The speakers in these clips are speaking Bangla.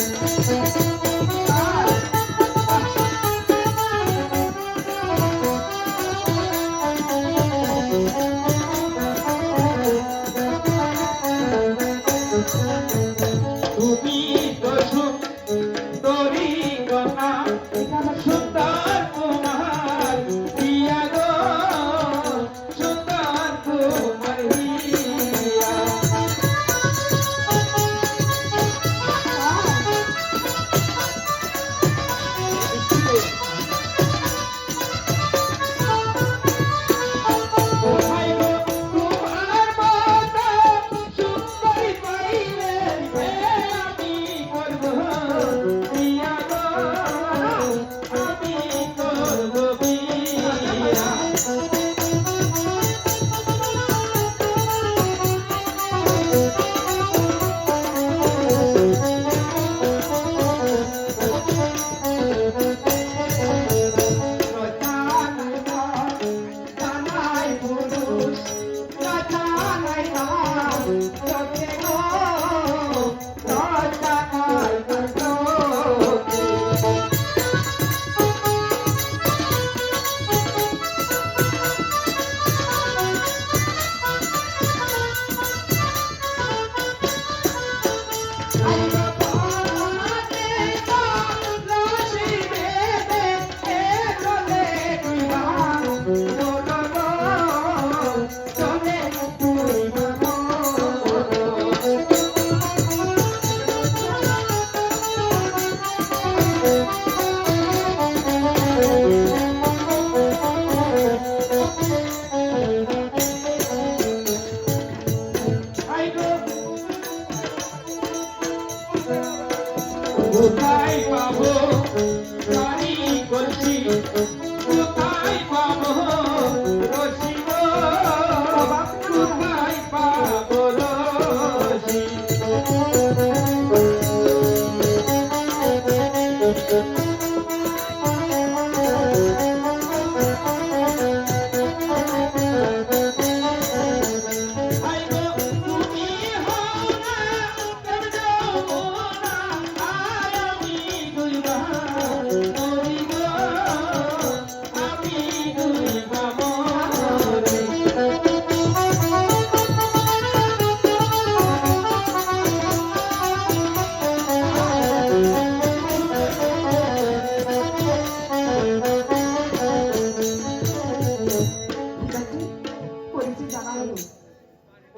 কি তুমি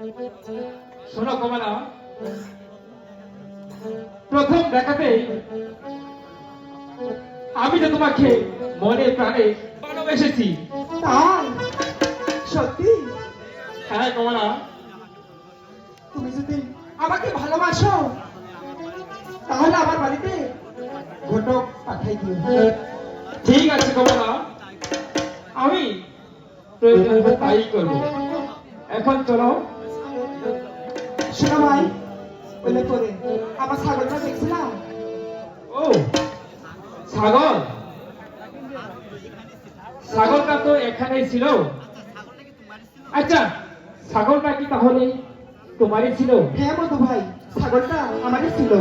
শোনো কমলা। প্রথম দেখাতেই আমি তো তোমাকে মনে প্রাণে ভালোবেসেছি। তাই? সত্যি? হ্যাঁ কমলা। তুমি যদি আমাকে ভালোবাসো তাহলে আমার বাড়িতে ঘটক পাঠাই দিও। ঠিক আছে কমলা। আমি প্রয়োজন তাই করব। এখন চলো। শোনো ভাই বলে করে। আমার ছাগলটা দেখছিলাম। ও ছাগল? ছাগলটা তো এখানেই ছিল। আচ্ছা ছাগলটা কি তাহলে তোমারই ছিল? হ্যাঁ বন্ধু ভাই ছাগলটা আমারই ছিল।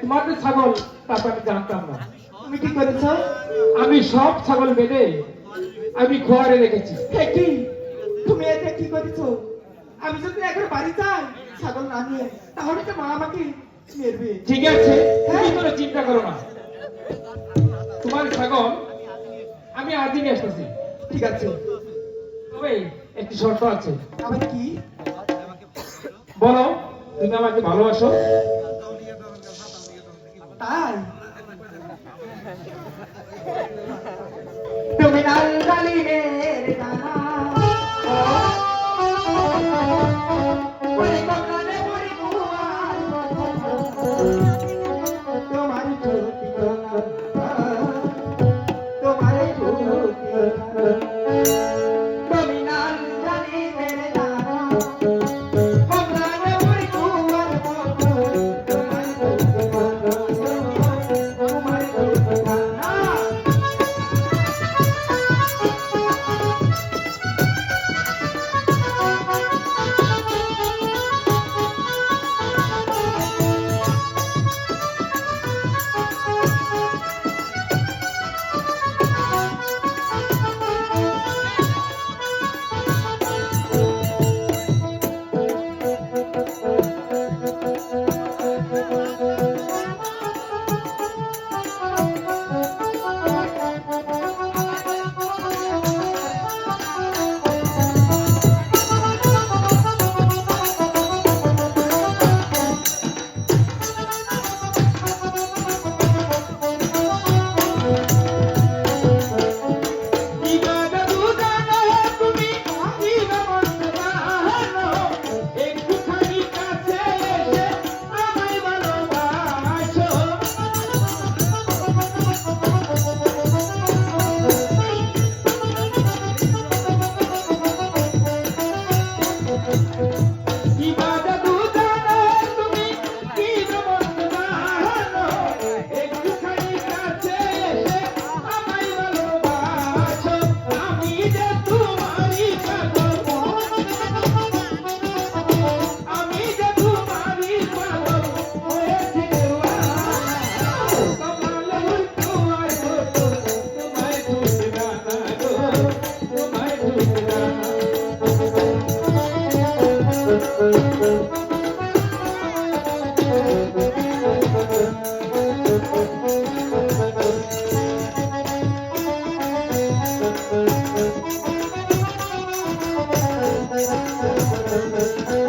তোমার তো ছাগল তারপর আমি জানতাম না। তুমি কি করেছ? আমি সব ছাগল বেঁধে আমি খোয়ারে রেখেছি। কি? তুমি এটা কি করেছ? আমি যদি এখন বাড়ি যাই ছাগল না নিয়ে তাহলে তো মা আমাকে মেরবে। ঠিক আছে তুমি কোনো চিন্তা করো না। তোমার ছাগল আমি আজই নিয়ে আসতেছি। ঠিক আছে। তবে একটি শর্ত আছে। আবার কি? বলো তুমি আমাকে ভালোবাসো। তাই? তুমি না Música